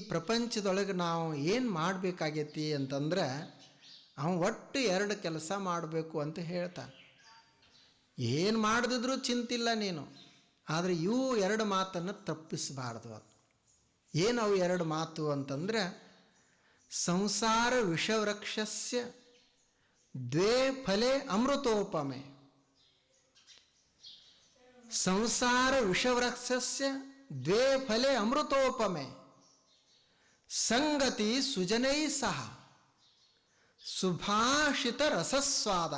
ಪ್ರಪಂಚದೊಳಗೆ ನಾವು ಏನು ಮಾಡಬೇಕಾಗೈತಿ ಅಂತಂದ್ರೆ ಅವನು ಒಟ್ಟು ಎರಡು ಕೆಲಸ ಮಾಡಬೇಕು ಅಂತ ಹೇಳ್ತಾನೆ. ಏನು ಮಾಡದಿದ್ರೂ ಚಿಂತಿಲ್ಲ ನೀನು, ಆದರೆ ಇವು ಎರಡು ಮಾತನ್ನು ತಪ್ಪಿಸಬಾರ್ದು ಅದು. ಏನು ಅವು ಎರಡು ಮಾತು ಅಂತಂದರೆ, ಸಂಸಾರ ವಿಷವೃಕ್ಷಸ್ಯ ದ್ವೇ ಫಲೆ ಅಮೃತೋಪಮೆ. ಸಂಸಾರ ವಿಷವೃಕ್ಷಸ್ಯ ದ್ವೇ ಫಲೆ ಅಮೃತೋಪಮೆ. ಸಂಗತಿ ಸುಜನೈ ಸಹ ಸುಭಾಷಿತ ರಸಸ್ವಾದ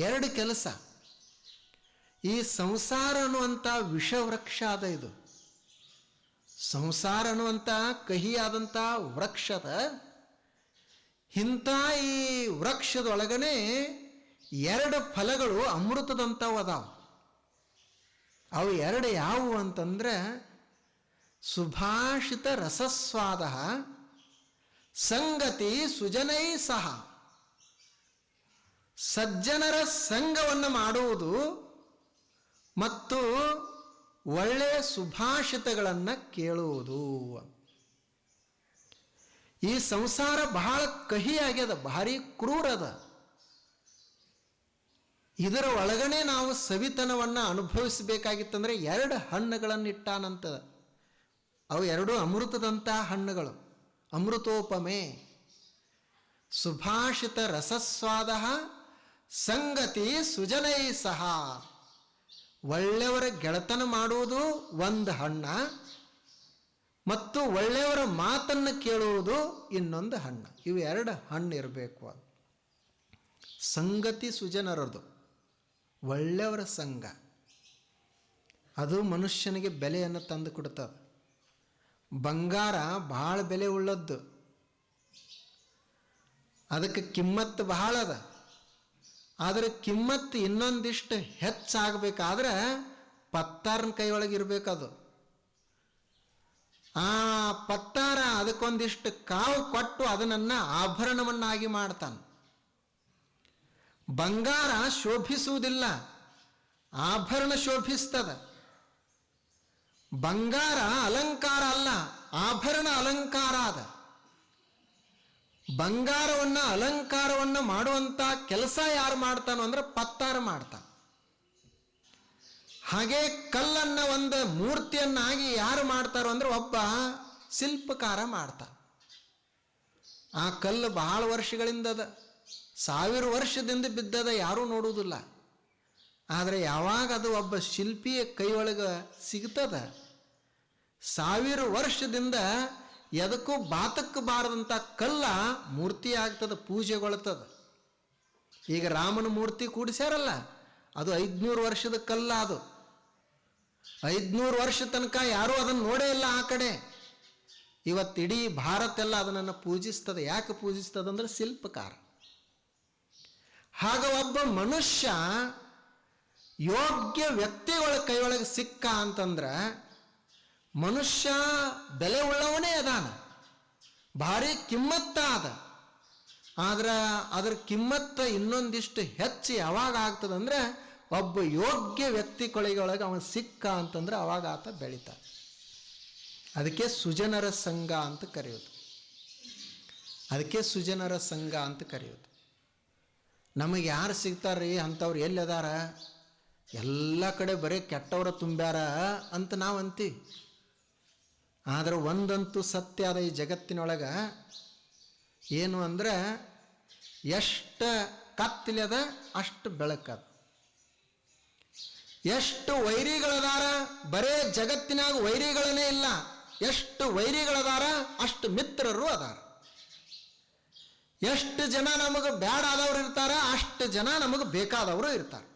ಎರಡು ಕೆಲಸ. ಈ ಸಂಸಾರ ಅನ್ನುವಂಥ ವಿಷವೃಕ್ಷ ಆದ ಇದು. ಸಂಸಾರ ಅನ್ನುವಂಥ ಕಹಿಯಾದಂಥ ವೃಕ್ಷದ ಇಂಥ ಈ ವೃಕ್ಷದೊಳಗನೆ ಎರಡು ಫಲಗಳು ಅಮೃತದಂಥವು ಅದಾವ. ಅವು ಎರಡು ಯಾವುವು ಅಂತಂದ್ರೆ ಸುಭಾಷಿತ ರಸಸ್ವಾದ ಸಂಗತಿ ಸುಜನೈ ಸಹ. ಸಜ್ಜನರ ಸಂಘವನ್ನು ಮಾಡುವುದು ಮತ್ತು ಒಳ್ಳೆಯ ಸುಭಾಷಿತಗಳನ್ನು ಕೇಳುವುದು. ಈ ಸಂಸಾರ ಬಹಳ ಕಹಿಯಾಗ್ಯದ, ಭಾರಿ ಕ್ರೂರದ. ಇದರ ಒಳಗಡೆ ನಾವು ಸವಿತನವನ್ನು ಅನುಭವಿಸಬೇಕಾಗಿತ್ತಂದ್ರೆ ಎರಡು ಹಣ್ಣುಗಳನ್ನು ಇಟ್ಟಾನಂತ ಅವು ಎರಡು ಅಮೃತದಂತಹ ಹಣ್ಣುಗಳು. ಅಮೃತೋಪಮೆ. ಸುಭಾಷಿತ ರಸಸ್ವಾದ ಸಂಗತಿ ಸುಜನೈ ಸಹ. ಒಳ್ಳೆಯವರ ಗೆಳತನ ಮಾಡುವುದು ಒಂದು ಹಣ್ಣ ಮತ್ತು ಒಳ್ಳೆಯವರ ಮಾತನ್ನು ಕೇಳುವುದು ಇನ್ನೊಂದು ಹಣ್ಣು. ಇವು ಎರಡು ಹಣ್ಣು ಇರಬೇಕು ಅದು ಸಂಗತಿ ಸುಜನರದು. ಒಳ್ಳೆಯವರ ಸಂಘ. ಅದು ಮನುಷ್ಯನಿಗೆ ಬೆಲೆಯನ್ನು ತಂದು ಕೊಡ್ತದೆ. ಬಂಗಾರ ಭಾಳ ಬೆಲೆ ಉಳ್ಳದ್ದು. ಅದಕ್ಕೆ ಕಿಮ್ಮತ್ತು ಬಹಳ ಅದ. ಆದರೆ ಕಿಮ್ಮತ್ತು ಇನ್ನೊಂದಿಷ್ಟು ಹೆಚ್ಚಾಗಬೇಕಾದ್ರೆ ಪತ್ತಾರನ ಕೈಯೊಳಗೆ ಇರಬೇಕದು ಆ ಪತ್ತಾರ ಅದಕ್ಕೊಂದಿಷ್ಟು ಕಾವು ಕೊಟ್ಟು ಅದನ್ನು ಆಭರಣವನ್ನಾಗಿ ಮಾಡ್ತಾನೆ. ಬಂಗಾರ ಶೋಭಿಸುವುದಿಲ್ಲ. ಆಭರಣ ಶೋಭಿಸ್ತದ. ಬಂಗಾರ ಅಲಂಕಾರ ಅಲ್ಲ, ಆಭರಣ ಅಲಂಕಾರ ಅದ. ಬಂಗಾರವನ್ನ ಅಲಂಕಾರವನ್ನು ಮಾಡುವಂಥ ಕೆಲಸ ಯಾರು ಮಾಡ್ತಾನೋ ಅಂದ್ರೆ ಪತ್ತಾರ ಮಾಡ್ತಾನೆ. ಹಾಗೆ ಕಲ್ಲನ್ನ ಒಂದು ಮೂರ್ತಿಯನ್ನಾಗಿ ಯಾರು ಮಾಡ್ತಾರೋ ಅಂದ್ರೆ ಒಬ್ಬ ಶಿಲ್ಪಕಾರ ಮಾಡ್ತಾನೆ. ಆ ಕಲ್ಲು ಬಹಳ ವರ್ಷಗಳಿಂದದ, ಸಾವಿರ ವರ್ಷದಿಂದ ಬಿದ್ದದ ಯಾರೂ ನೋಡುವುದಿಲ್ಲ. ಆದರೆ ಯಾವಾಗ ಅದು ಒಬ್ಬ ಶಿಲ್ಪಿಯ ಕೈಯೊಳಗೆ ಸಿಗ್ತದ? ಸಾವಿರ ವರ್ಷದಿಂದ ಎದಕ್ಕೂ ಬಾತಕ್ಕೆ ಬಾರದಂಥ ಕಲ್ಲ ಮೂರ್ತಿ ಆಗ್ತದೆ, ಪೂಜೆಗೊಳ್ತದ. ಈಗ ರಾಮನ ಮೂರ್ತಿ ಕೂಡಿಸ್ಯಾರಲ್ಲ, ಅದು ಐದುನೂರು ವರ್ಷದ ಕಲ್ಲ ಅದು. ಐದುನೂರು ವರ್ಷ ತನಕ ಯಾರೂ ಅದನ್ನು ನೋಡೇ ಇಲ್ಲ ಆ ಕಡೆ. ಇವತ್ತು ಇಡೀ ಭಾರತ ಎಲ್ಲ ಅದನ್ನು ಪೂಜಿಸ್ತದೆ. ಯಾಕೆ ಪೂಜಿಸ್ತದೆ ಅಂದ್ರೆ ಶಿಲ್ಪಕಾರ. ಹಾಗ ಒಬ್ಬ ಮನುಷ್ಯ ಯೋಗ್ಯ ವ್ಯಕ್ತಿಗಳ ಕೈಯೊಳಗೆ ಸಿಕ್ಕ ಅಂತಂದ್ರೆ ಮನುಷ್ಯ ಬೆಲೆ ಉಳ್ಳವನೇ ಅದಾನ. ಭಾರಿ ಕಿಮ್ಮತ್ತ ಅದ ಆದ್ರೆ ಅದ್ರ ಕಿಮ್ಮತ್ತ ಇನ್ನೊಂದಿಷ್ಟು ಹೆಚ್ಚು ಯಾವಾಗ ಆಗ್ತದಂದ್ರೆ ಒಬ್ಬ ಯೋಗ್ಯ ವ್ಯಕ್ತಿ ಕೊಳೆಯೊಳಗೆ ಅವನು ಸಿಕ್ಕ ಅಂತಂದ್ರೆ ಅವಾಗ ಆತ ಬೆಳೀತ ಅದಕ್ಕೆ ಸುಜನರ ಸಂಘ ಅಂತ ಕರೆಯೋದು. ಅದಕ್ಕೆ ಸುಜನರ ಸಂಘ ಅಂತ ಕರೆಯೋದು. ನಮಗೆ ಯಾರು ಸಿಗ್ತಾರ್ರಿ ಅಂಥವ್ರು ಎಲ್ಲಿ ಅದಾರ? ಎಲ್ಲ ಕಡೆ ಬರೀ ಕೆಟ್ಟವರ ತುಂಬ್ಯಾರ ಅಂತ ನಾವು ಅಂತೀವಿ. ಆದರೆ ಒಂದಂತೂ ಸತ್ಯ ಅದ ಈ ಜಗತ್ತಿನೊಳಗೆ. ಏನು ಅಂದರೆ ಎಷ್ಟು ಕತ್ತಲದ ಅಷ್ಟು ಬೆಳಕದ ಎಷ್ಟು ವೈರಿಗಳದಾರ ಬರೇ ಜಗತ್ತಿನಾಗ ವೈರಿಗಳನ್ನೇ ಇಲ್ಲ. ಎಷ್ಟು ವೈರಿಗಳದಾರ ಅಷ್ಟು ಮಿತ್ರರು ಅದಾರ. ಎಷ್ಟು ಜನ ನಮಗೆ ಬ್ಯಾಡ ಆದವ್ರು ಇರ್ತಾರ ಅಷ್ಟು ಜನ ನಮಗೆ ಬೇಕಾದವರು ಇರ್ತಾರೆ.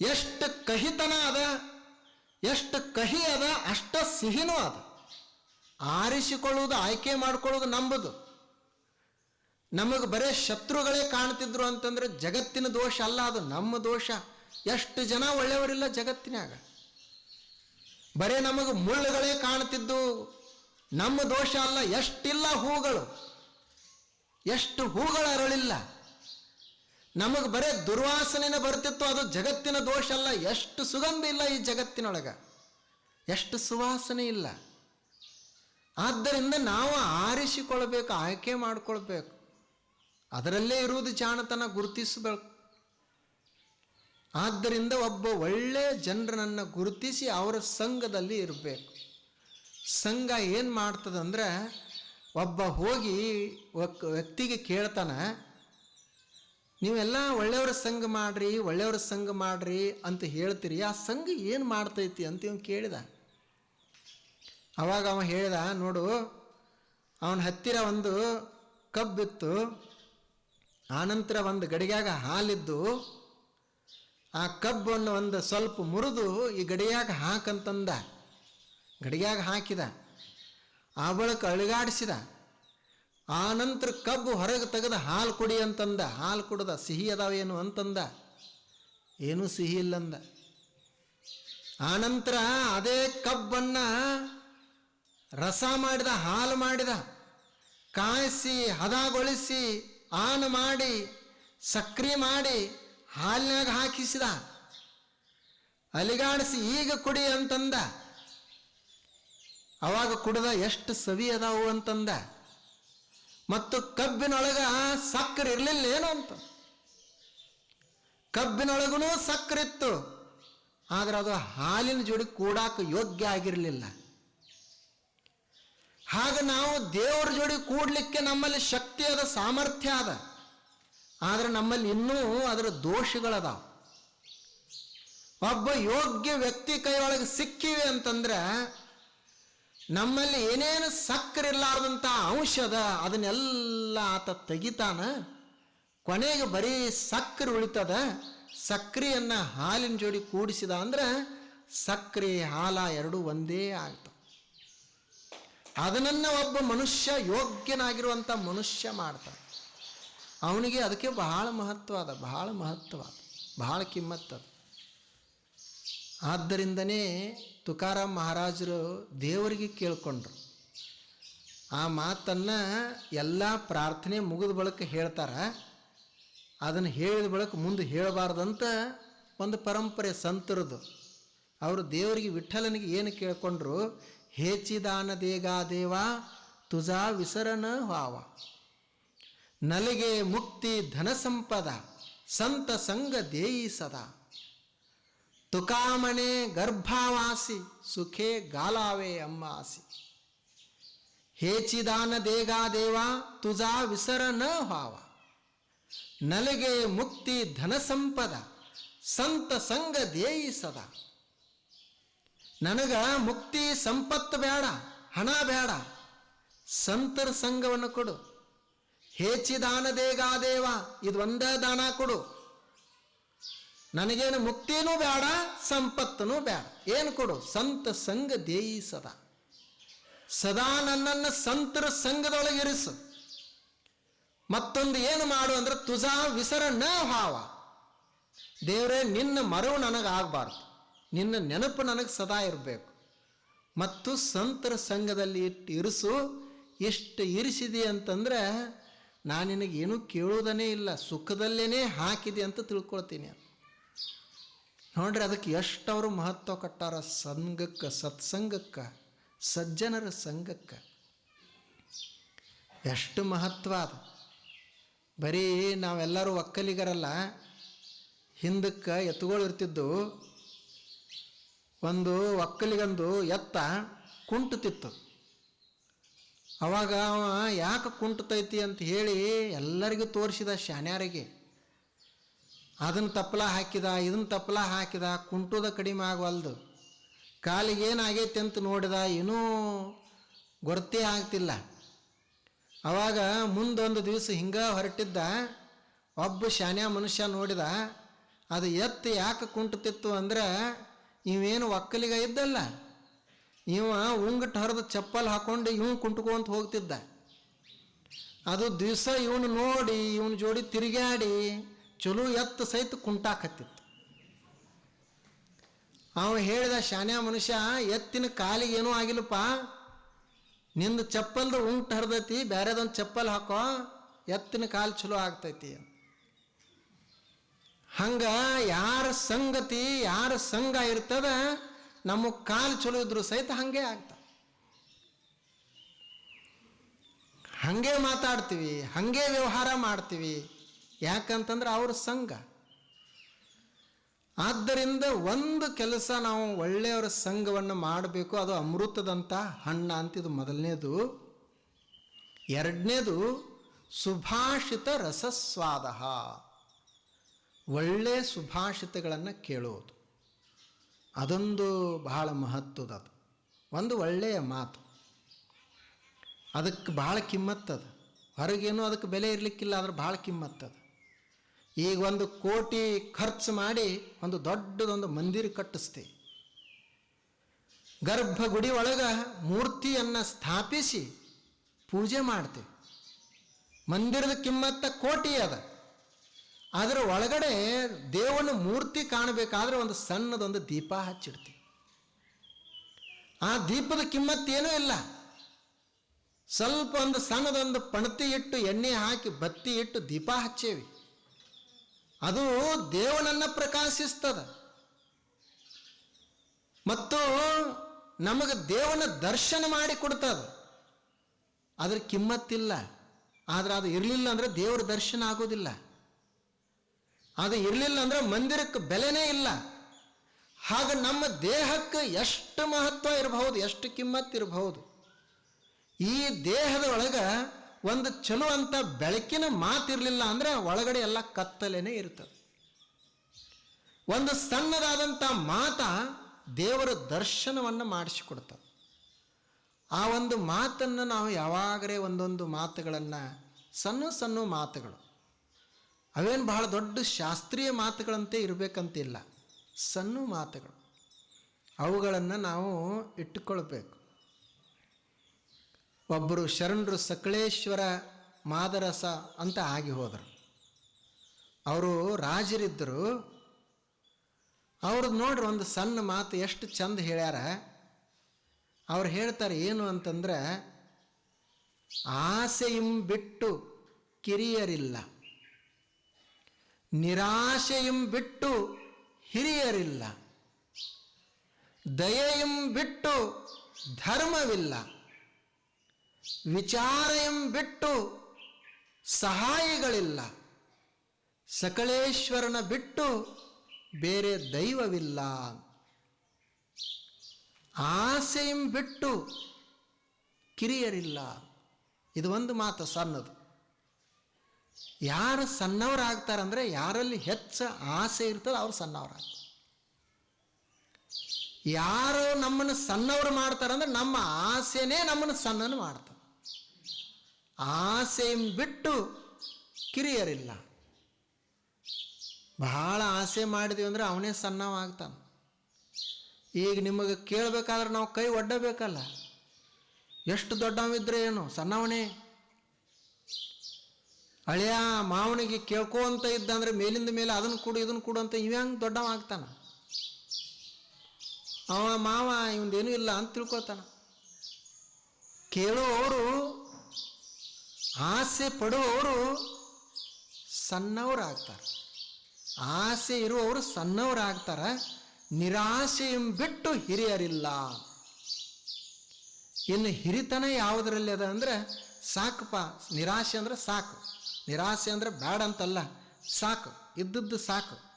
ಎಷ್ಟು ಕಹಿತನ ಅದ, ಎಷ್ಟು ಕಹಿ ಅದ, ಅಷ್ಟ ಸಿಹಿನೂ ಅದ. ಆರಿಸಿಕೊಳ್ಳುವುದು, ಆಯ್ಕೆ ಮಾಡ್ಕೊಳ್ಳೋದು ನಂಬುದು. ನಮಗೆ ಬರೇ ಶತ್ರುಗಳೇ ಕಾಣ್ತಿದ್ರು ಅಂತಂದ್ರೆ ಜಗತ್ತಿನ ದೋಷ ಅಲ್ಲ, ಅದು ನಮ್ಮ ದೋಷ. ಎಷ್ಟು ಜನ ಒಳ್ಳೆಯವರಿಲ್ಲ ಜಗತ್ತಿನಾಗ ಬರೇ ನಮಗೆ ಮುಳ್ಳುಗಳೇ ಕಾಣ್ತಿದ್ದು, ನಮ್ಮ ದೋಷ ಅಲ್ಲ, ಎಷ್ಟಿಲ್ಲ ಹೂಗಳು. ಎಷ್ಟು ಹೂಗಳು ಅರಳಿಲ್ಲ ನಮಗೆ ಬರೇ ದುರ್ವಾಸನೆನೇ ಬರ್ತಿತ್ತು, ಅದು ಜಗತ್ತಿನ ದೋಷ ಅಲ್ಲ. ಎಷ್ಟು ಸುಗಂಧ ಇಲ್ಲ ಈ ಜಗತ್ತಿನೊಳಗೆ. ಎಷ್ಟು ಸುವಾಸನೆ ಇಲ್ಲ. ಆದ್ದರಿಂದ ನಾವು ಆರಿಸಿಕೊಳ್ಬೇಕು, ಆಯ್ಕೆ ಮಾಡಿಕೊಳ್ಬೇಕು. ಅದರಲ್ಲೇ ಇರುವುದು ಜಾಣತನ, ಗುರುತಿಸಬೇಕು. ಆದ್ದರಿಂದ ಒಬ್ಬ ಒಳ್ಳೆಯ ಜನರನ್ನು ಗುರುತಿಸಿ ಅವರ ಸಂಘದಲ್ಲಿ ಇರಬೇಕು. ಸಂಘ ಏನು ಮಾಡ್ತದಂದ್ರೆ, ಒಬ್ಬ ಹೋಗಿ ವ್ಯಕ್ತಿಗೆ ಕೇಳ್ತಾನೆ ನೀವೆಲ್ಲ ಒಳ್ಳೆಯವರ ಸಂಘ ಮಾಡ್ರಿ, ಒಳ್ಳೆಯವರ ಸಂಘ ಮಾಡ್ರಿ ಅಂತ ಹೇಳ್ತೀರಿ. ಆ ಸಂಘ ಏನು ಮಾಡ್ತೈತಿ ಅಂತ ಇವ್ನು ಕೇಳಿದ. ಅವಾಗ ಅವ ಹೇಳಿದ, ನೋಡು, ಅವನ ಹತ್ತಿರ ಒಂದು ಕಬ್ಬಿತ್ತು ಆನಂತರ ಒಂದು ಗಡಿಯಾಗ ಹಾಲಿದ್ದು. ಆ ಕಬ್ಬನ್ನು ಒಂದು ಸ್ವಲ್ಪ ಮುರಿದು ಈ ಗಡಿಯಾಗ ಹಾಕಂತಂದ. ಗಡಿಯಾಗ ಹಾಕಿದ. ಆ ಬಳಿಕ ಅಳಿಗಾಡಿಸಿದ ಆ ನಂತರ ಕಬ್ಬು ಹೊರಗೆ ತೆಗೆದ ಹಾಲು ಕುಡಿ ಅಂತಂದ. ಹಾಲು ಕುಡ್ದ ಸಿಹಿ ಅದಾವೇನು ಅಂತಂದ. ಏನೂ ಸಿಹಿ ಇಲ್ಲಂದ. ಆನಂತರ ಅದೇ ಕಬ್ಬನ್ನು ರಸ ಮಾಡಿದ, ಹಾಲು ಮಾಡಿದ, ಕಾಯಿಸಿ, ಹದಗೊಳಿಸಿ, ಆನ್ ಮಾಡಿ, ಸಕ್ರಿ ಮಾಡಿ ಹಾಲಿನಾಗ ಹಾಕಿಸಿದ. ಅಲಿಗಾಡಿಸಿ ಈಗ ಕುಡಿ ಅಂತಂದ. ಅವಾಗ ಕುಡಿದ ಎಷ್ಟು ಸವಿ ಅದಾವು ಅಂತಂದ. ಮತ್ತು ಕಬ್ಬಿನೊಳಗ ಸಕ್ಕರೆ ಇರಲಿಲ್ಲ ಏನು ಅಂತ. ಕಬ್ಬಿನೊಳಗೂ ಸಕ್ಕರೆ ಇತ್ತು. ಆದ್ರೆ ಅದು ಹಾಲಿನ ಜೋಡಿ ಕೂಡಾಕ ಯೋಗ್ಯ ಆಗಿರಲಿಲ್ಲ. ಹಾಗೆ ನಾವು ದೇವರ ಜೋಡಿ ಕೂಡಲಿಕ್ಕೆ ನಮ್ಮಲ್ಲಿ ಶಕ್ತಿ ಅದ, ಸಾಮರ್ಥ್ಯ ಅದ. ಆದ್ರೆ ನಮ್ಮಲ್ಲಿ ಇನ್ನೂ ಅದರ ದೋಷಗಳದಾವ. ಒಬ್ಬ ಯೋಗ್ಯ ವ್ಯಕ್ತಿ ಕೈಯೊಳಗೆ ಸಿಕ್ಕಿವೆ ಅಂತಂದ್ರೆ ನಮ್ಮಲ್ಲಿ ಏನೇನು ಸಕ್ಕರೆ ಇರಲಾರ್ದಂಥ ಅಂಶ ಅದ ಅದನ್ನೆಲ್ಲ ಆತ ತೆಗಿತಾನ. ಕೊನೆಗೆ ಬರೀ ಸಕ್ಕರೆ ಉಳಿತದ. ಸಕ್ಕರೆಯನ್ನು ಹಾಲಿನ ಜೋಡಿ ಕೂಡಿಸಿದ ಅಂದ್ರೆ ಸಕ್ಕರೆ ಹಾಲ ಎರಡೂ ಒಂದೇ ಆಯಿತು. ಅದನ್ನು ಒಬ್ಬ ಮನುಷ್ಯ ಯೋಗ್ಯನಾಗಿರುವಂಥ ಮನುಷ್ಯ ಮಾಡ್ತಾನೆ. ಅವನಿಗೆ ಅದಕ್ಕೆ ಬಹಳ ಮಹತ್ವ ಅದ, ಬಹಳ ಮಹತ್ವ ಬಹಳ ಕಿಮ್ಮತ್ತದ ಆದ್ದರಿಂದನೇ ತುಕಾರಾಮ್ ಮಹಾರಾಜರು ದೇವರಿಗೆ ಕೇಳ್ಕೊಂಡ್ರು. ಆ ಮಾತನ್ನು ಎಲ್ಲ ಪ್ರಾರ್ಥನೆ ಮುಗಿದ ಬಳಿಕ ಹೇಳ್ತಾರೆ, ಅದನ್ನು ಹೇಳಿದ ಬಳಿಕ ಮುಂದೆ ಹೇಳಬಾರ್ದಂತ ಒಂದು ಪರಂಪರೆ ಸಂತರದು. ಅವರು ದೇವರಿಗೆ ವಿಠಲನಿಗೆ ಏನು ಕೇಳ್ಕೊಂಡ್ರು ಹೇಚಿದಾನ ದೇಗಾ ದೇವ, ತುಜಾ ವಿಸರನ ಹಾವ. ನಲಿಗೆ ಮುಕ್ತಿ ಧನ ಸಂಪದ, ಸಂತ ಸಂಗ ದೇಯಿ ಸದಾ. ತುಕಾಮಣೆ ಗರ್ಭಾವಾಸಿ ಸುಖೇ ಗಾಲಾವೆ ಅಮ್ಮಾಸಿ ಹೇಚಿದಾನ ದೇಗಾ ದೇವ ತುಜಾ ವಿಸರ ನ ಹಾವ ನಲಿಗೆ ಮುಕ್ತಿ ಧನ ಸಂಪದ ಸಂತ ಸಂಗ ದೇಯಿ ಸದಾ ನನಗ ಮುಕ್ತಿ ಸಂಪತ್ತು ಬೇಡ ಹಣ ಬೇಡ ಸಂತರ ಸಂಘವನ್ನು ಕೊಡು. ಹೇಚಿದಾನ ದೇಗಾ ದೇವ ಇದು ಒಂದೇ ದಾನ ಕೊಡು. ನನಗೇನು ಮುಕ್ತಿನೂ ಬೇಡ, ಸಂಪತ್ತನೂ ಬೇಡ. ಏನು ಕೊಡು? ಸಂತ ಸಂಘ ದೇಯಿ ಸದಾ. ಸದಾ ನನ್ನನ್ನು ಸಂತರ ಸಂಘದೊಳಗೆ ಇರಿಸು. ಮತ್ತೊಂದು ಏನು ಮಾಡು ಅಂದ್ರೆ ತುಜಾ ವಿಸರ ನ ಭಾವ. ದೇವರೇ, ನಿನ್ನ ಮರವು ನನಗೆ ಆಗಬಾರ್ದು ನಿನ್ನ ನೆನಪು ನನಗೆ ಸದಾ ಇರಬೇಕು. ಮತ್ತು ಸಂತರ ಸಂಘದಲ್ಲಿ ಇಟ್ಟು ಇರಿಸು. ಎಷ್ಟು ಇರಿಸಿದೆ ಅಂತಂದ್ರೆ ನಾನು ನಿನಗೇನು ಕೇಳೋದನೇ ಇಲ್ಲ. ಸುಖದಲ್ಲೇನೇ ಹಾಕಿದೆ ಅಂತ ತಿಳ್ಕೊಳ್ತೀನಿ. ನೋಡ್ರಿ ಅದಕ್ಕೆ ಎಷ್ಟು ಅವರು ಮಹತ್ವ ಕಟ್ಟಾರ ಸಂಘಕ್ಕೆ, ಸತ್ಸಂಗಕ್ಕೆ, ಸಜ್ಜನರ ಸಂಘಕ್ಕೆ. ಎಷ್ಟು ಮಹತ್ವ ಅದು. ಬರೀ ನಾವೆಲ್ಲರೂ ಒಕ್ಕಲಿಗರಲ್ಲ, ಹಿಂದಕ್ಕೆ ಎತ್ತುಗಳು ಇರ್ತಿದ್ದು, ಒಂದು ಒಕ್ಕಲಿಗಂದು ಎತ್ತ ಕುಂಟುತ್ತಿತ್ತು ಅವಾಗ ಅವ ಯಾಕೆ ಕುಂಟುತೈತಿ ಅಂತ ಹೇಳಿ ಎಲ್ಲರಿಗೂ ತೋರಿಸಿದ ಶಾನ್ಯಾರಿಗೆ ಅದನ್ನು ತಪ್ಪಲ ಹಾಕಿದ ಇದನ್ನು ತಪ್ಪಲ ಹಾಕಿದ, ಕುಂಟುದ ಕಡಿಮೆ ಆಗವಲ್ದು. ಕಾಲಿಗೇನಾಗೈತೆ ಅಂತ ನೋಡಿದ, ಏನೂ ಗೊತ್ತೇ ಆಗ್ತಿಲ್ಲ. ಅವಾಗ ಮುಂದೊಂದು ದಿವಸ ಹಿಂಗೆ ಹೊರಟಿದ್ದ, ಒಬ್ಬ ಶಾನ್ಯ ಮನುಷ್ಯ ನೋಡಿದ, ಅದು ಎತ್ತು ಯಾಕೆ ಕುಂಟುತ್ತಿತ್ತು ಅಂದ್ರೆ, ಇವೇನು ಒಕ್ಕಲಿಗ ಇದ್ದಲ್ಲ. ಇವ ಉಂಗಟ್ಟು ಹರಿದ ಚಪ್ಪಲ್ ಹಾಕೊಂಡು ಇವನು ಕುಂಟ್ಕೊಂತ ಹೋಗ್ತಿದ್ದ. ಅದು ದಿವಸ ಇವನು ನೋಡಿ, ಇವನ ಜೋಡಿ ತಿರುಗಾಡಿ ಚಲೋ ಎತ್ತು ಸಹಿತ ಕುಂಟಾಕತ್ತಿತ್ತು. ಅವ ಹೇಳಿದ ಶಾನ್ಯ ಮನುಷ್ಯ, ಎತ್ತಿನ ಕಾಲಿಗೆ ಏನೂ ಆಗಿಲ್ಲಪ್ಪ. ನಿಂದು ಚಪ್ಪಲ್ದು ಉಂಟು ಹರಿದೈತಿ ಬೇರೆದೊಂದು ಚಪ್ಪಲ್ ಹಾಕೋ, ಎತ್ತಿನ ಕಾಲು ಚಲೋ ಆಗ್ತೈತಿ. ಹಂಗ ಯಾರ ಸಂಗತಿ, ಯಾರ ಸಂಘ ಇರ್ತದ, ನಮ್ಮ ಕಾಲು ಚಲೋ ಇದ್ರು ಸಹಿತ ಹಾಗೆ ಆಗ್ತ. ಹಾಗೆ ಮಾತಾಡ್ತೀವಿ, ಹಾಗೆ ವ್ಯವಹಾರ ಮಾಡ್ತೀವಿ. ಯಾಕಂತಂದ್ರೆ ಅವ್ರ ಸಂಘ. ಆದ್ದರಿಂದ ಒಂದು ಕೆಲಸ ನಾವು ಒಳ್ಳೆಯವರ ಸಂಘವನ್ನು ಮಾಡಬೇಕು, ಅದು ಅಮೃತದಂಥ ಹಣ್ಣ ಅಂತ ಇದು ಮೊದಲನೇದು. ಎರಡನೇದು ಸುಭಾಷಿತ ರಸಸ್ವಾದ ಒಳ್ಳೆಯ ಸುಭಾಷಿತಗಳನ್ನು ಕೇಳುವುದು ಅದೊಂದು ಬಹಳ ಮಹತ್ವದದು. ಒಂದು ಒಳ್ಳೆಯ ಮಾತು. ಅದಕ್ಕೆ ಭಾಳ ಕಿಮ್ಮತ್ತದ. ಹೊರಗೇನು ಅದಕ್ಕೆ ಬೆಲೆ ಇರಲಿಕ್ಕಿಲ್ಲ, ಆದ್ರೆ ಭಾಳ ಕಿಮ್ಮತ್ತದ. ಈಗ ಒಂದು ಕೋಟಿ ಖರ್ಚು ಮಾಡಿ ಒಂದು ದೊಡ್ಡದೊಂದು ಮಂದಿರ ಕಟ್ಟಿಸ್ತೀವಿ ಗರ್ಭಗುಡಿ ಒಳಗೆ ಮೂರ್ತಿಯನ್ನು ಸ್ಥಾಪಿಸಿ ಪೂಜೆ ಮಾಡ್ತೀವಿ ಮಂದಿರದ ಕಿಮ್ಮತ್ತ ಕೋಟಿ ಅದ. ಅದರ ಒಳಗಡೆ ದೇವನ ಮೂರ್ತಿ ಕಾಣಬೇಕಾದ್ರೆ ಒಂದು ಸಣ್ಣದೊಂದು ದೀಪ ಹಚ್ಚಿಡ್ತೀವಿ ಆ ದೀಪದ ಕಿಮ್ಮತ್ತೇನೂ ಇಲ್ಲ. ಸ್ವಲ್ಪ ಒಂದು ಸಣ್ಣದೊಂದು ಪಣತಿ ಇಟ್ಟು ಎಣ್ಣೆ ಹಾಕಿ ಬತ್ತಿ ಇಟ್ಟು ದೀಪ ಹಚ್ಚೇವಿ. ಅದು ದೇವನನ್ನು ಪ್ರಕಾಶಿಸ್ತದ. ಮತ್ತು ನಮಗೆ ದೇವನ ದರ್ಶನ ಮಾಡಿ ಕೊಡ್ತದ. ಅದ್ರ ಕಿಮ್ಮತ್ತಿಲ್ಲ. ಆದ್ರೆ ಅದು ಇರಲಿಲ್ಲ ಅಂದ್ರೆ ದೇವರ ದರ್ಶನ ಆಗೋದಿಲ್ಲ. ಅದು ಇರಲಿಲ್ಲ ಅಂದ್ರೆ ಮಂದಿರಕ್ಕೆ ಬೆಲೆನೇ ಇಲ್ಲ. ಹಾಗ ನಮ್ಮ ದೇಹಕ್ಕೆ ಎಷ್ಟು ಮಹತ್ವ ಇರಬಹುದು, ಎಷ್ಟು ಕಿಮ್ಮತ್ತಿರಬಹುದು ಈ ದೇಹದ ಒಳಗೆ ಒಂದು ಚಲೋ ಅಂತ ಬೆಳಕಿನ ಮಾತಿರಲಿಲ್ಲ ಅಂದರೆ ಒಳಗಡೆ ಎಲ್ಲ ಕತ್ತಲೇನೆ ಇರ್ತದೆ. ಒಂದು ಸಣ್ಣದಾದಂಥ ಮಾತ ದೇವರ ದರ್ಶನವನ್ನು ಮಾಡಿಸಿಕೊಡ್ತದೆ. ಆ ಒಂದು ಮಾತನ್ನು ನಾವು ಯಾವಾಗಲೇ ಒಂದೊಂದು ಮಾತುಗಳನ್ನು, ಸಣ್ಣ ಸಣ್ಣ ಮಾತುಗಳು, ಅವೇನು ಬಹಳ ದೊಡ್ಡ ಶಾಸ್ತ್ರೀಯ ಮಾತುಗಳಂತೆ ಇರಬೇಕಂತಿಲ್ಲ, ಸಣ್ಣ ಮಾತುಗಳು, ಅವುಗಳನ್ನು ನಾವು ಇಟ್ಟುಕೊಳ್ಬೇಕು. ಒಬ್ಬರು ಶರಣರು ಸಕಲೇಶ್ವರ ಮಾದರಸ ಅಂತ ಆಗಿ ಹೋದರು. ಅವರು ರಾಜರಿದ್ದರು. ಅವ್ರದ್ದು ನೋಡ್ರಿ ಒಂದು ಸಣ್ಣ ಮಾತು ಎಷ್ಟು ಚಂದ ಹೇಳ್ಯಾರ. ಅವ್ರು ಹೇಳ್ತಾರೆ ಏನು ಅಂತಂದ್ರೆ, ಆಸೆಯಂ ಬಿಟ್ಟು ಕಿರಿಯರಿಲ್ಲ. ನಿರಾಶೆಯಂ ಬಿಟ್ಟು ಹಿರಿಯರಿಲ್ಲ. ದಯೆಯಂ ಬಿಟ್ಟು ಧರ್ಮವಿಲ್ಲ. ವಿಚಾರಯಂ ಬಿಟ್ಟು ಸಹಾಯಿಗಳಿಲ್ಲ. ಸಕಲೇಶ್ವರನ ಬಿಟ್ಟು ಬೇರೆ ದೈವವಿಲ್ಲ. ಆಸೆಯಂ ಬಿಟ್ಟು ಕಿರಿಯರಿಲ್ಲ. ಇದು ಒಂದು ಮಾತು ಸಣ್ಣದು. ಯಾರು ಸಣ್ಣವರಾಗ್ತಾರಂದ್ರೆ ಯಾರಲ್ಲಿ ಹೆಚ್ಚ ಆಸೆ ಇರ್ತದೆ ಅವ್ರು ಸಣ್ಣವರಾಗ್ತಾರೆ. ಯಾರು ನಮ್ಮನ್ನು ಸಣ್ಣವರು ಮಾಡ್ತಾರಂದ್ರೆ ನಮ್ಮ ಆಸೆನೇ ನಮ್ಮನ್ನು ಸಣ್ಣನ ಮಾಡ್ತಾರೆ. ಆಸೆಯಂ ಬಿಟ್ಟು ಕಿರಿಯರಿಲ್ಲ. ಬಹಳ ಆಸೆ ಮಾಡಿದ್ವಿ ಅಂದರೆ ಅವನೇ ಸಣ್ಣವಾಗ್ತಾನೆ. ಈಗ ನಿಮಗೆ ಕೇಳಬೇಕಾದ್ರೆ ನಾವು ಕೈ ಒಡ್ಡಬೇಕಲ್ಲ. ಎಷ್ಟು ದೊಡ್ಡವಿದ್ರೆ ಏನು? ಸಣ್ಣವನೇ. ಹಳೆಯ ಮಾವನಿಗೆ ಕೇಳ್ಕೊಂತ ಇದ್ದಂದ್ರೆ ಮೇಲಿಂದ ಮೇಲೆ ಅದನ್ನು ಕೊಡು, ಇದನ್ನು ಕೊಡು ಅಂತ ಇವ ಹೆಂಗೆ ದೊಡ್ಡವ ಆಗ್ತಾನ ಅವ ಮಾವ, ಇವಂದೇನೂ ಇಲ್ಲ ಅಂತ ತಿಳ್ಕೊತಾನ ಕೇಳುವವರು ಆಸೆ ಪಡುವವರು ಸಣ್ಣವರಾಗ್ತಾರೆ. ಆಸೆ ಇರುವವರು ಸಣ್ಣವರಾಗ್ತಾರೆ. ನಿರಾಸೆಯನ್ನು ಬಿಟ್ಟು ಹಿರಿಯರಿಲ್ಲ. ಇನ್ನು ಹಿರಿತನ ಯಾವುದರಲ್ಲಿ ಅದ ಅಂದ್ರೆ ಸಾಕಪ್ಪ ನಿರಾಶೆ ಅಂದ್ರೆ ಸಾಕು. ನಿರಾಸೆ ಅಂದ್ರೆ ಬೇಡ ಅಂತಲ್ಲ, ಸಾಕು. ಇದ್ದದ್ದು ಸಾಕು.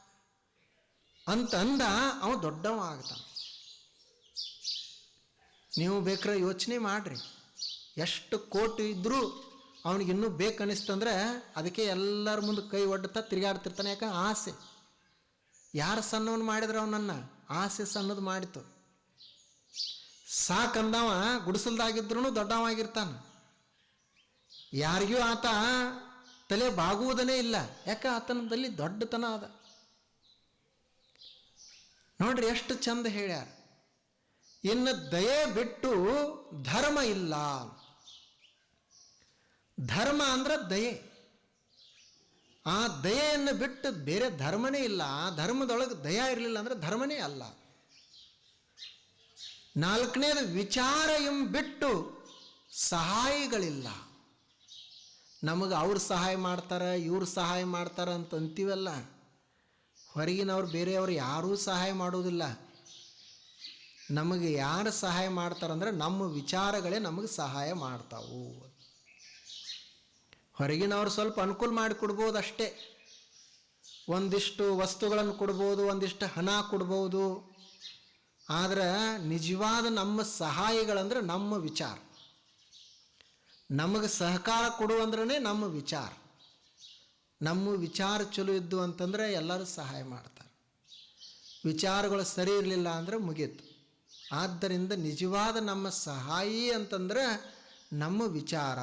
ಅಂತಂದ ಅವ ದೊಡ್ಡವ ಆಗ್ತಾನೆ. ನೀವು ಬೇಕಾರೆ ಯೋಚನೆ ಮಾಡ್ರಿ. ಎಷ್ಟು ಕೋಟಿ ಇದ್ದರೂ ಅವನಿಗೆ ಇನ್ನೂ ಬೇಕನ್ನಿಸ್ತಂದ್ರೆ ಅದಕ್ಕೆ ಎಲ್ಲರ ಮುಂದೆ ಕೈ ಒಡ್ಡುತ್ತಾ ತಿರುಗಾಡ್ತಿರ್ತಾನೆ. ಯಾಕೆ? ಆಸೆ. ಯಾರು ಸಣ್ಣವನು ಮಾಡಿದ್ರೆ ಅವನನ್ನು? ಆಸೆ ಸಣ್ಣದು ಮಾಡಿತು. ಸಾಕಂದವ ಗುಡಿಸಲ್ದಾಗಿದ್ರೂ ದೊಡ್ಡವಾಗಿರ್ತಾನೆ ಯಾರಿಗೂ ಆತ ತಲೆ ಬಾಗುವುದನೇ ಇಲ್ಲ. ಯಾಕೆ? ಆತನದಲ್ಲಿ ದೊಡ್ಡತನ ಅದ. ನೋಡ್ರಿ ಎಷ್ಟು ಚಂದ ಹೇಳ್ಯಾರ. ಇನ್ನು ದಯೆ ಬಿಟ್ಟು ಧರ್ಮ ಇಲ್ಲ. ಧರ್ಮ ಅಂದ್ರೆ ದಯೆ. ಆ ದಯೆಯನ್ನು ಬಿಟ್ಟು ಬೇರೆ ಧರ್ಮನೇ ಇಲ್ಲ. ಆ ಧರ್ಮದೊಳಗೆ ದಯ ಇರಲಿಲ್ಲ ಅಂದ್ರೆ ಧರ್ಮನೇ ಅಲ್ಲ. ನಾಲ್ಕನೇದು ವಿಚಾರ ಎಂ ಬಿಟ್ಟು ಸಹಾಯಿಗಳಿಲ್ಲ. ನಮಗೆ ಅವ್ರು ಸಹಾಯ ಮಾಡ್ತಾರೆ, ಇವ್ರು ಸಹಾಯ ಮಾಡ್ತಾರೆ ಅಂತ ಅಂತೀವಲ್ಲ? ಹೊರಗಿನವ್ರು ಬೇರೆಯವರು ಯಾರೂ ಸಹಾಯ ಮಾಡೋದಿಲ್ಲ. ನಮಗೆ ಯಾರು ಸಹಾಯ ಮಾಡ್ತಾರಂದ್ರೆ ನಮ್ಮ ವಿಚಾರಗಳೇ ನಮಗೆ ಸಹಾಯ ಮಾಡ್ತಾವು. ಹೊರಗಿನವ್ರು ಸ್ವಲ್ಪ ಅನುಕೂಲ ಮಾಡಿಕೊಡ್ಬೋದು ಅಷ್ಟೇ. ಒಂದಿಷ್ಟು ವಸ್ತುಗಳನ್ನು ಕೊಡ್ಬೋದು, ಒಂದಿಷ್ಟು ಹಣ ಕೊಡ್ಬೋದು. ಆದರೆ ನಿಜವಾದ ನಮ್ಮ ಸಹಾಯಗಳಂದ್ರೆ ನಮ್ಮ ವಿಚಾರ. ನಮಗೆ ಸಹಕಾರ ಕೊಡುವಂದ್ರೇ ನಮ್ಮ ವಿಚಾರ. ನಮ್ಮ ವಿಚಾರ ಚಲೋ ಇದ್ದು ಅಂತಂದರೆ ಎಲ್ಲರೂ ಸಹಾಯ ಮಾಡ್ತಾರೆ. ವಿಚಾರಗಳು ಸರಿ ಇರಲಿಲ್ಲ ಅಂದರೆ ಮುಗೀತು. ಆದ್ದರಿಂದ ನಿಜವಾದ ನಮ್ಮ ಸಹಾಯಿ ಅಂತಂದ್ರೆ ನಮ್ಮ ವಿಚಾರ.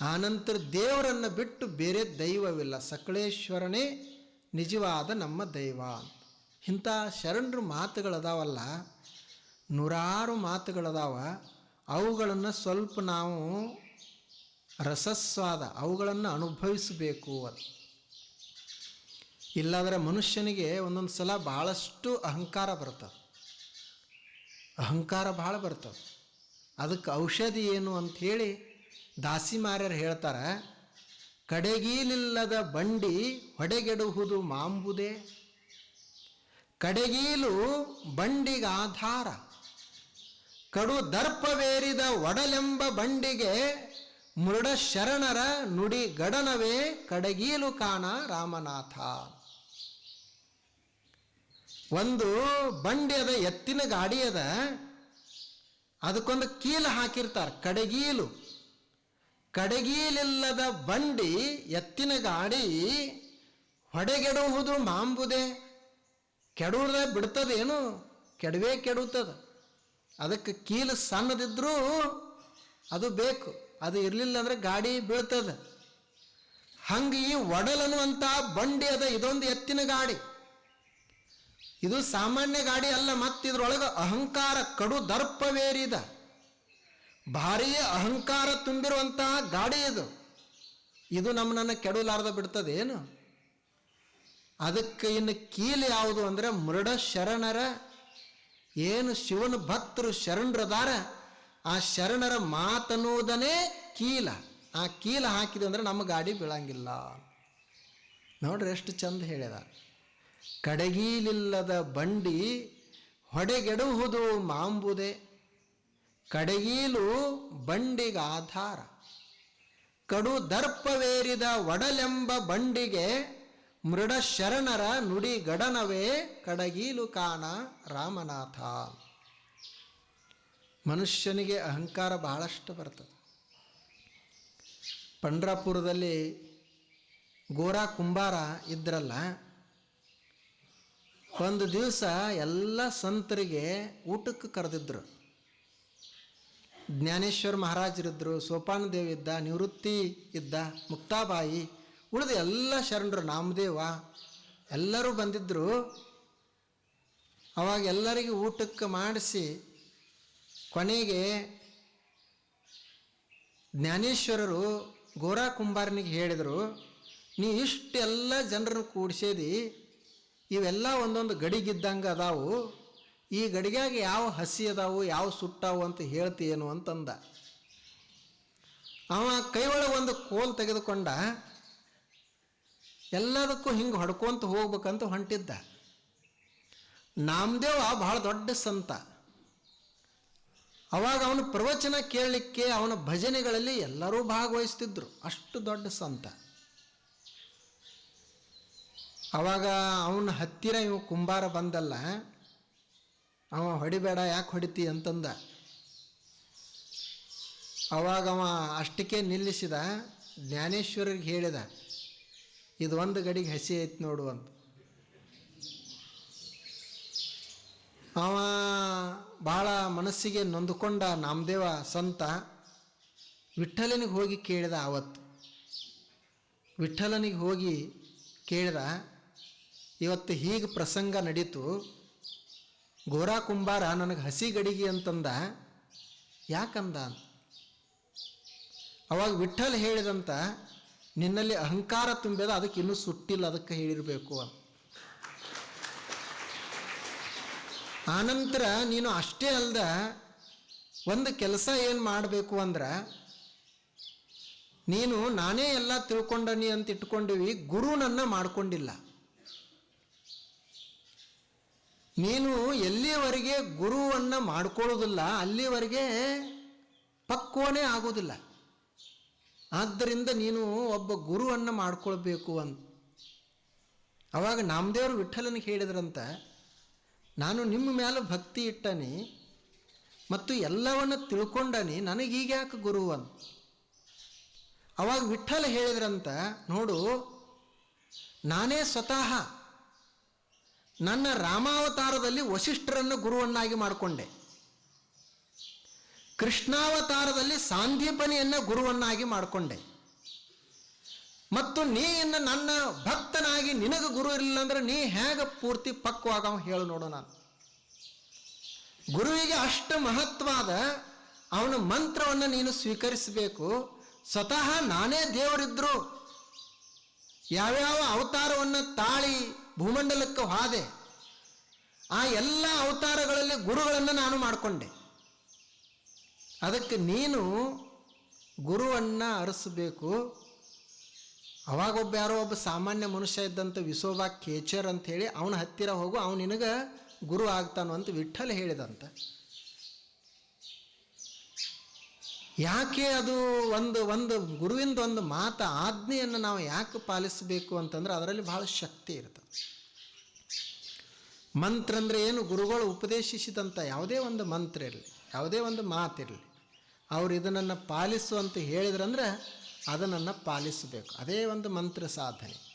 ಆನಂತರ ದೇವರನ್ನು ಬಿಟ್ಟು ಬೇರೆ ದೈವವಿಲ್ಲ. ಸಕಲೇಶ್ವರನೇ ನಿಜವಾದ ನಮ್ಮ ದೈವ ಇಂಥ ಶರಣರ ಮಾತುಗಳದಾವಲ್ಲ. ನೂರಾರು ಮಾತುಗಳದಾವ. ಅವುಗಳನ್ನು ಸ್ವಲ್ಪ ನಾವು ರಸಸ್ವಾದ, ಅವುಗಳನ್ನು ಅನುಭವಿಸಬೇಕು ಅದು ಇಲ್ಲಾಂದರೆ ಮನುಷ್ಯನಿಗೆ ಒಂದೊಂದು ಸಲ ಭಾಳಷ್ಟು ಅಹಂಕಾರ ಬರ್ತದೆ. ಅಹಂಕಾರ ಭಾಳ ಬರ್ತದೆ. ಅದಕ್ಕೆ ಔಷಧಿ ಏನು ಅಂಥೇಳಿ ದಾಸಿಮಾರ್ಯರು ಹೇಳ್ತಾರೆ, ಕಡೆಗೀಲಿಲ್ಲದ ಬಂಡಿ ಹೊಡೆಗೆಡುವುದು ಮಾಂಬುದೇ. ಕಡೆಗೀಲು ಬಂಡಿಗಾಧಾರ. ಕಡು ದರ್ಪವೇರಿದ ಒಡಲೆಂಬ ಬಂಡಿಗೆ ಮೃಡ ಶರಣರ ನುಡಿ ಗಡನವೇ ಕಡಗೀಲು ಕಾಣ ರಾಮನಾಥ. ಒಂದು ಬಂಡಿ ಅದ, ಎತ್ತಿನ ಗಾಡಿ ಅದ, ಅದಕ್ಕೊಂದು ಕೀಲು ಹಾಕಿರ್ತಾರೆ, ಕಡಗೀಲು. ಕಡಗೀಲಿಲ್ಲದ ಬಂಡಿ ಎತ್ತಿನ ಗಾಡಿ ಹೊಡೆಗೆಡುವುದು ಮಾಂಬುದೆ. ಕೆಡುವುದೇ ಬಿಡ್ತದೇನು? ಕೆಡವೇ ಕೆಡುತ್ತದೆ ಅದಕ್ಕೆ ಕೀಲು ಸಣ್ಣದಿದ್ದರೂ ಅದು ಬೇಕು. ಅದು ಇರಲಿಲ್ಲ ಅಂದ್ರೆ ಗಾಡಿ ಬೀಳ್ತದೆ. ಹಂಗೆ ಈ ಒಡಲನ್ನುವಂಥ ಬಂಡಿ ಅದ, ಇದೊಂದು ಎತ್ತಿನ ಗಾಡಿ. ಇದು ಸಾಮಾನ್ಯ ಗಾಡಿ ಅಲ್ಲ, ಮತ್ತಿದ್ರೊಳಗೆ ಅಹಂಕಾರ ಕಡು ದರ್ಪವೇರಿದ. ಭಾರೀ ಅಹಂಕಾರ ತುಂಬಿರುವಂತಹ ಗಾಡಿ ಇದು. ಇದು ನಮ್ಮನ್ನ ಕೆಡಲಾರ್ದ ಬಿಡ್ತದೆ ಏನು? ಅದಕ್ಕೆ ಇನ್ನು ಕೀಲು ಯಾವುದು ಅಂದರೆ ಮೃಡ ಶರಣರ ಏನು ಶಿವನ ಭಕ್ತರು ಶರಣರದಾರ, ಆ ಶರಣರ ಮಾತನ್ನುವುದನ್ನೇ ಕೀಲ. ಆ ಕೀಲ ಹಾಕಿದೆ ಅಂದ್ರೆ ನಮ್ಮ ಗಾಡಿ ಬೀಳಂಗಿಲ್ಲ. ನೋಡ್ರಿ ಎಷ್ಟು ಚಂದ ಹೇಳಿದ ಕಡಗೀಲಿಲ್ಲದ ಬಂಡಿ ಹೊಡೆಗೆಡುವುದು ಮಾಂಬುದೆ. ಕಡಗೀಲು ಬಂಡಿಗೆ ಆಧಾರ ಕಡು ದರ್ಪವೇರಿದ ಒಡಲೆಂಬ ಬಂಡಿಗೆ ಮೃಡ ಶರಣರ ನುಡಿ ಗಡನವೇ ಕಡಗೀಲು ಕಾಣ ರಾಮನಾಥ. ಮನುಷ್ಯನಿಗೆ ಅಹಂಕಾರ ಬಹಳಷ್ಟು ಬರ್ತದೆ. ಪಂಡ್ರಾಪುರದಲ್ಲಿ ಗೋರಾ ಕುಂಬಾರ ಇದ್ರಲ್ಲ, ಒಂದು ದಿವಸ ಎಲ್ಲ ಸಂತರಿಗೆ ಊಟಕ್ಕೆ ಕರೆದಿದ್ರು. ಜ್ಞಾನೇಶ್ವರ ಮಹಾರಾಜರಿದ್ದರು ಸೋಪಾನ ದೇವ್ ಇದ್ದ, ನಿವೃತ್ತಿ ಇದ್ದ ಮುಕ್ತಾಬಾಯಿ, ಉಳಿದ ಎಲ್ಲ ಶರಣರು ನಾಮದೇವ, ಎಲ್ಲರೂ ಬಂದಿದ್ದರು ಅವಾಗ ಎಲ್ಲರಿಗೂ ಊಟಕ್ಕೆ ಮಾಡಿಸಿ ಕೊನೆಗೆ ಜ್ಞಾನೇಶ್ವರರು ಗೋರಾ ಕುಂಬಾರನಿಗೆ ಹೇಳಿದರು, ನೀ ಇಷ್ಟೆಲ್ಲ ಜನರನ್ನು ಕೂಡಿಸೇದಿ, ಇವೆಲ್ಲ ಒಂದೊಂದು ಗಡಿಗಿದ್ದಂಗೆ ಅದಾವು. ಈ ಗಡಿಗ್ಯಾಗ ಯಾವ ಹಸಿ ಅದಾವು, ಯಾವ ಸುಟ್ಟಾವು ಅಂತ ಹೇಳ್ತೀಯೇನು ಅಂತಂದ. ಅವ ಕೈ ಒಳಗೆ ಒಂದು ಕೋಲ್ ತೆಗೆದುಕೊಂಡ, ಎಲ್ಲದಕ್ಕೂ ಹಿಂಗೆ ಹೊಡ್ಕೊಂತ ಹೋಗ್ಬೇಕಂತ ಹೊಂಟಿದ್ದ. ನಾಮದೇವ ಬಹಳ ದೊಡ್ಡ ಸಂತ. ಅವಾಗ ಅವನು ಪ್ರವಚನ ಕೇಳಲಿಕ್ಕೆ ಅವನ ಭಜನೆಗಳಲ್ಲಿ ಎಲ್ಲರೂ ಭಾಗವಹಿಸ್ತಿದ್ರು. ಅಷ್ಟು ದೊಡ್ಡ ಸಂತ. ಅವಾಗ ಅವನ ಹತ್ತಿರ ಇವು ಕುಂಬಾರ ಬಂದಲ್ಲ ಅವ ಹೊಡಿಬೇಡ, ಯಾಕೆ ಹೊಡಿತಿ ಅಂತಂದ. ಅವಾಗ ಅವ ಅಷ್ಟಕ್ಕೆ ನಿಲ್ಲಿಸಿದ ಜ್ಞಾನೇಶ್ವರಿಗೆ ಹೇಳಿದ, ಇದು ಒಂದು ಗಡಿಗೆ ಹಸಿ ಐತಿ ನೋಡು ಅಂತ. ಅವ ಭಾಳ ಮನಸ್ಸಿಗೆ ನೊಂದುಕೊಂಡ ನಾಮದೇವ ಸಂತ ವಿಠಲನಿಗೆ ಹೋಗಿ ಕೇಳಿದ ಆವತ್ತು. ವಿಠಲನಿಗೆ ಹೋಗಿ ಕೇಳಿದ, ಇವತ್ತು ಹೀಗೆ ಪ್ರಸಂಗ ನಡೀತು ಗೋರಾ ಕುಂಬಾರ ನನಗೆ ಹಸಿ ಗಡಿಗೆ ಅಂತಂದ. ಯಾಕಂದ? ಅವಾಗ ವಿಠಲ್ ಹೇಳಿದಂತ, ನಿನ್ನಲ್ಲಿ ಅಹಂಕಾರ ತುಂಬಿದ ಅದಕ್ಕೆ ಇನ್ನೂ ಸುಟ್ಟಿಲ್ಲ, ಅದಕ್ಕೆ ಹೇಳಿರಬೇಕು ಆನಂತರ ನೀನು ಅಷ್ಟೇ ಅಲ್ದ, ಒಂದು ಕೆಲಸ ಏನು ಮಾಡಬೇಕು ಅಂದ್ರೆ, ನೀನು ನಾನೇ ಎಲ್ಲ ತಿಳ್ಕೊಂಡನಿ ಅಂತ ಇಟ್ಕೊಂಡಿವಿ ಗುರುನನ್ನ ಮಾಡ್ಕೊಂಡಿಲ್ಲ. ನೀನು ಎಲ್ಲಿಯವರೆಗೆ ಗುರುವನ್ನು ಮಾಡ್ಕೊಳ್ಳೋದಿಲ್ಲ, ಅಲ್ಲಿವರೆಗೆ ಪಕ್ವನೇ ಆಗೋದಿಲ್ಲ. ಆದ್ದರಿಂದ ನೀನು ಒಬ್ಬ ಗುರುವನ್ನು ಮಾಡ್ಕೊಳ್ಬೇಕು ಅಂತ. ಅವಾಗ ನಾಮದೇವರು ವಿಠಲನಿಗೆ ಹೇಳಿದ್ರಂತ, ನಾನು ನಿಮ್ಮ ಮೇಲೆ ಭಕ್ತಿ ಇಟ್ಟನಿ ಮತ್ತು ಎಲ್ಲವನ್ನು ತಿಳ್ಕೊಂಡನಿ ನನಗೀಗ್ಯಾಕೆ ಗುರು ಅಂತ? ಅವಾಗ ವಿಠಲ ಹೇಳಿದ್ರಂತ, ನೋಡು, ನಾನೇ ಸ್ವತಃ ನನ್ನ ರಾಮಾವತಾರದಲ್ಲಿ ವಶಿಷ್ಠರನ್ನು ಗುರುವನ್ನಾಗಿ ಮಾಡಿಕೊಂಡೆ. ಕೃಷ್ಣಾವತಾರದಲ್ಲಿ ಸಾಂದೀಪನಿಯನ್ನು ಗುರುವನ್ನಾಗಿ ಮಾಡಿಕೊಂಡೆ. ಮತ್ತು ನೀ ಇನ್ನು ನನ್ನ ಭಕ್ತನಾಗಿ ನಿನಗೆ ಗುರು ಇರಲಿಲ್ಲ ಅಂದ್ರೆ ನೀ ಹೇಗೆ ಪೂರ್ತಿ ಪಕ್ವಾಗ ಹೇಳು ನೋಡು ನಾನು. ಗುರುವಿಗೆ ಅಷ್ಟು ಮಹತ್ವಾದ ಅವನ ಮಂತ್ರವನ್ನು ನೀನು ಸ್ವೀಕರಿಸಬೇಕು. ಸ್ವತಃ ನಾನೇ ದೇವರಿದ್ರು. ಯಾವ್ಯಾವ ಅವತಾರವನ್ನು ತಾಳಿ ಭೂಮಂಡಲಕ್ಕೆ ಹಾದೆ. ಆ ಎಲ್ಲ ಅವತಾರಗಳಲ್ಲಿ ಗುರುಗಳನ್ನು ನಾನು ಮಾಡಿಕೊಂಡೆ. ಅದಕ್ಕೆ ನೀನು ಗುರುವನ್ನು ಅರಸಬೇಕು. ಅವಾಗ ಒಬ್ಬ ಯಾರೋ ಒಬ್ಬ ಸಾಮಾನ್ಯ ಮನುಷ್ಯ ಇದ್ದಂಥ ವಿಸೋಬಾ ಕೇಚರ್ ಅಂತ ಹೇಳಿ ಅವನ ಹತ್ತಿರ ಹೋಗು, ಅವನು ನಿನಗೆ ಗುರು ಆಗ್ತಾನೋ ಅಂತ ವಿಠಲ್ ಹೇಳಿದಂತ. ಯಾಕೆ ಅದು ಒಂದು ಒಂದು ಗುರುವಿಂದ ಒಂದು ಮಾತ, ಆಜ್ಞೆಯನ್ನು ನಾವು ಯಾಕೆ ಪಾಲಿಸಬೇಕು ಅಂತಂದ್ರೆ ಅದರಲ್ಲಿ ಬಹಳ ಶಕ್ತಿ ಇರ್ತದೆ. ಮಂತ್ರ ಅಂದರೆ ಏನು? ಗುರುಗಳು ಉಪದೇಶಿಸಿದಂಥ ಯಾವುದೇ ಒಂದು ಮಂತ್ರ ಇರಲಿ, ಯಾವುದೇ ಒಂದು ಮಾತಿರಲಿ ಅವರು ಇದನ್ನು ಪಾಲಿಸು ಅಂತ ಹೇಳಿದ್ರಂದ್ರೆ ಅದನ್ನು ಪಾಲಿಸಬೇಕು. ಅದೇ ಒಂದು ಮಂತ್ರ ಸಾಧನೆ.